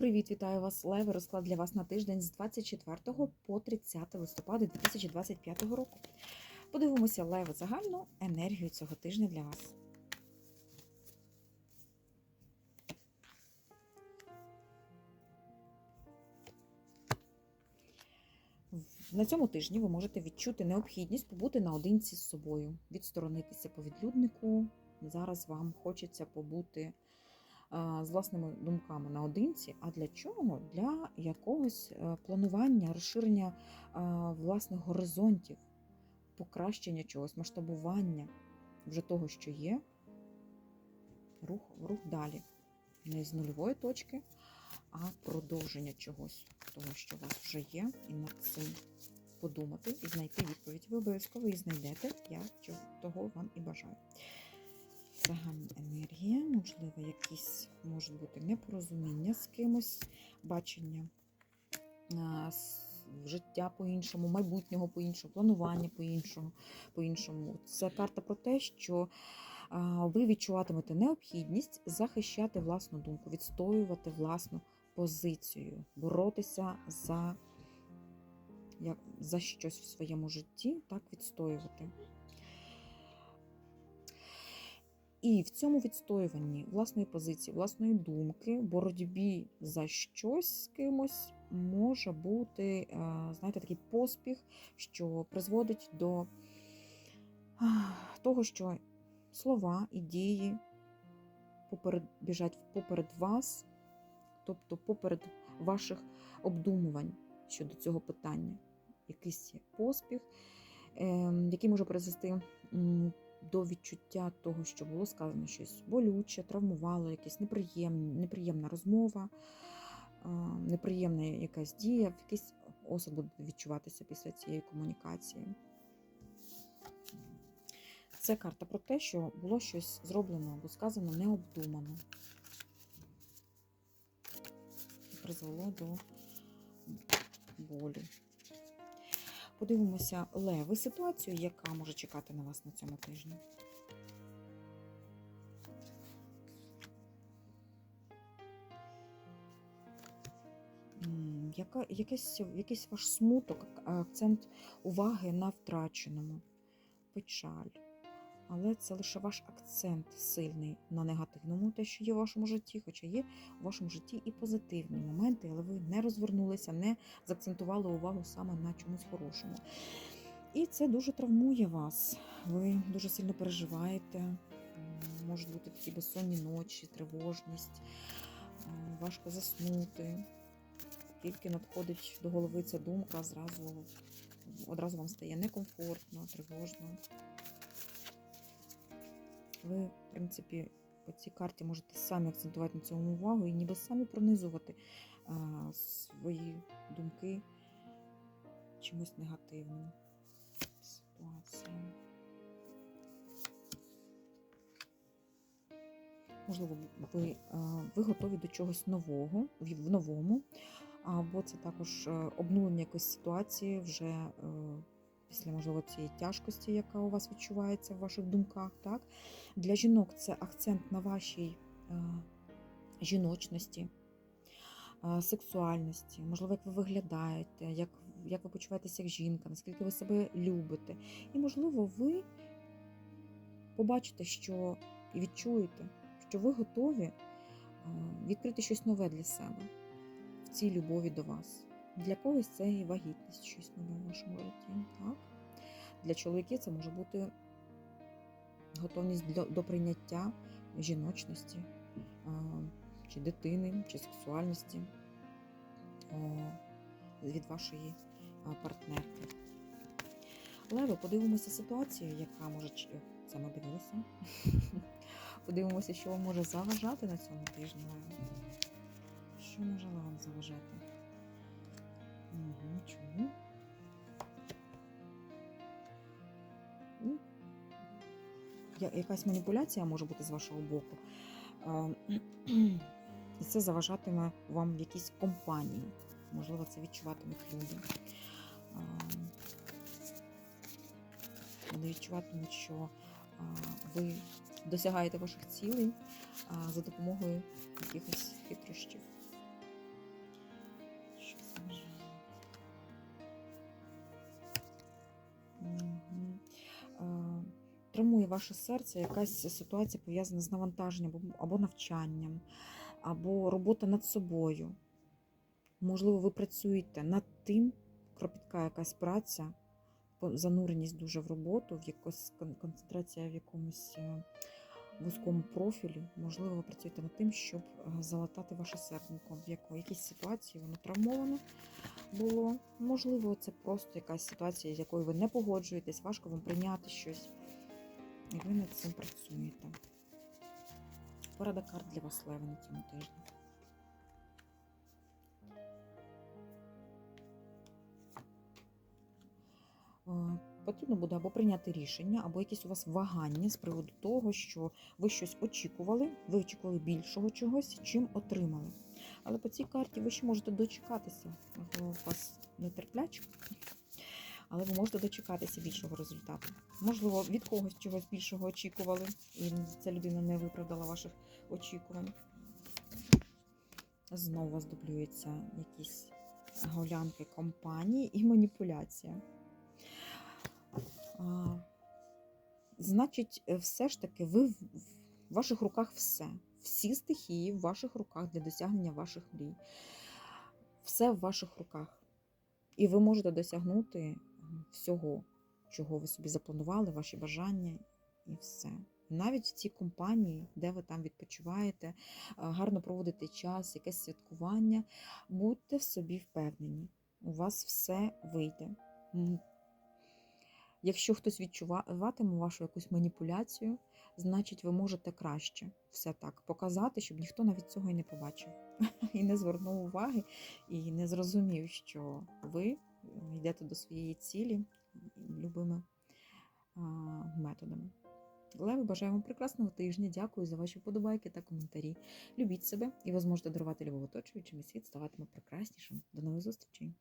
Привіт, вітаю вас, Леви. Розклад для вас на тиждень з 24 по 30 листопада 2025 року. Подивимося Леви загальну енергію цього тижня для вас. На цьому тижні ви можете відчути необхідність побути наодинці з собою, відсторонитися по відлюднику. Зараз вам хочеться побути з власними думками наодинці. А для чого? Для якогось е, планування, розширення власних горизонтів, покращення чогось, масштабування вже того, що є. Рух, рух далі. Не з нульової точки, а продовження чогось, того, що у вас вже є, і над цим подумати і знайти відповідь. Ви обов'язково її знайдете. Я того вам і бажаю. Загальна енергія, можливо, якісь можуть бути непорозуміння з кимось, бачення життя по-іншому, майбутнього по-іншому, планування по-іншому. по-іншому. Це карта про те, що ви відчуватимете необхідність захищати власну думку, відстоювати власну позицію, боротися за, як, за щось в своєму житті, так відстоювати. І в цьому відстоюванні власної позиції, власної думки, боротьбі за щось з кимось може бути, знаєте, такий поспіх, що призводить до того, що слова, ідеї поперед, біжать поперед вас, тобто поперед ваших обдумувань щодо цього питання. Якийсь є поспіх, ем, який може призвести до відчуття того, що було сказано щось болюче, травмувало, якась неприємна, розмова, неприємна якась дія, якийсь осад буде відчуватися після цієї комунікації. Це карта про те, що було щось зроблено або сказано необдумано. Призвело до болі. Подивимося леви ситуацію, яка може чекати на вас на цьому тижні. Яка, якийсь, якийсь ваш смуток, акцент уваги на втраченому, печаль. Але це лише ваш акцент сильний на негативному, те, що є в вашому житті, хоча є в вашому житті і позитивні моменти, але ви не розвернулися, не заакцентували увагу саме на чомусь хорошому. І це дуже травмує вас. Ви дуже сильно переживаєте, можуть бути такі безсонні ночі, тривожність, важко заснути. Тільки надходить до голови ця думка, зразу одразу вам стає некомфортно, тривожно. Ви, в принципі, по цій карті можете самі акцентувати на цьому увагу і ніби самі пронизувати а, свої думки чимось негативним. Ситуація. Можливо, ви, ви готові до чогось нового, в новому, або це також е, обнулення якоїсь ситуації вже. Після, можливо, цієї тяжкості, яка у вас відчувається в ваших думках. Так? Для жінок це акцент на вашій е, жіночності, е, сексуальності, можливо, як ви виглядаєте, як, як ви почуваєтеся як жінка, наскільки ви себе любите. І, можливо, ви побачите, що і відчуєте, що ви готові е, відкрити щось нове для себе в цій любові до вас. Для когось це і вагітність, щось нове в вашому житті. Так? Для чоловіків це може бути готовність до прийняття жіночності, чи дитини, чи сексуальності від вашої партнерки. Леви, подивимося ситуацію, яка може ми дивилися. Подивимося, що вам може заважати на цьому тижні. Що може вам заважати? Угу, якась маніпуляція може бути з вашого боку. І це заважатиме вам в якійсь компанії. Можливо, це відчуватимуть люди. Вони відчуватимуть, що ви досягаєте ваших цілей за допомогою якихось хитрощів. Травмує ваше серце якась ситуація пов'язана з навантаженням або- навчанням, або робота над собою. Можливо, ви працюєте над тим, кропітка якась праця, зануреність дуже в роботу, в якось концентрація в якомусь е, вузькому профілі. Можливо, ви працюєте над тим, щоб е, залатати ваше серденько, в якійсь ситуації воно травмовано було. Можливо, це просто якась ситуація, з якою ви не погоджуєтесь, важко вам прийняти щось. І ви над цим працюєте. Порада карт для вас леви на цьому тижні. Е, Потрібно буде або прийняти рішення, або якісь у вас вагання з приводу того, що ви щось очікували, ви очікували більшого чогось, чим отримали. Але по цій карті ви ще можете дочекатися. У вас нетерплячка, але ви можете дочекатися більшого результату. Можливо, від когось чогось більшого очікували, і ця людина не виправдала ваших очікувань. Знову вас якісь гулянки компанії і маніпуляція. А, Значить, все ж таки, ви в ваших руках все. Всі стихії в ваших руках для досягнення ваших мрій. Все в ваших руках. І ви можете досягнути всього, чого ви собі запланували, ваші бажання і все. Навіть в цій компанії, де ви там відпочиваєте, гарно проводите час, якесь святкування, будьте в собі впевнені. У вас все вийде. Якщо хтось відчуватиме вашу якусь маніпуляцію, значить ви можете краще все так показати, щоб ніхто навіть цього і не побачив, і не звернув уваги, і не зрозумів, що ви йдете до своєї цілі любими методами. Леви, бажаю вам прекрасного тижня. Дякую за ваші вподобайки та коментарі. Любіть себе, і ви зможете дарувати любов оточуючим, і світ ставатиме прекраснішим. До нових зустрічей!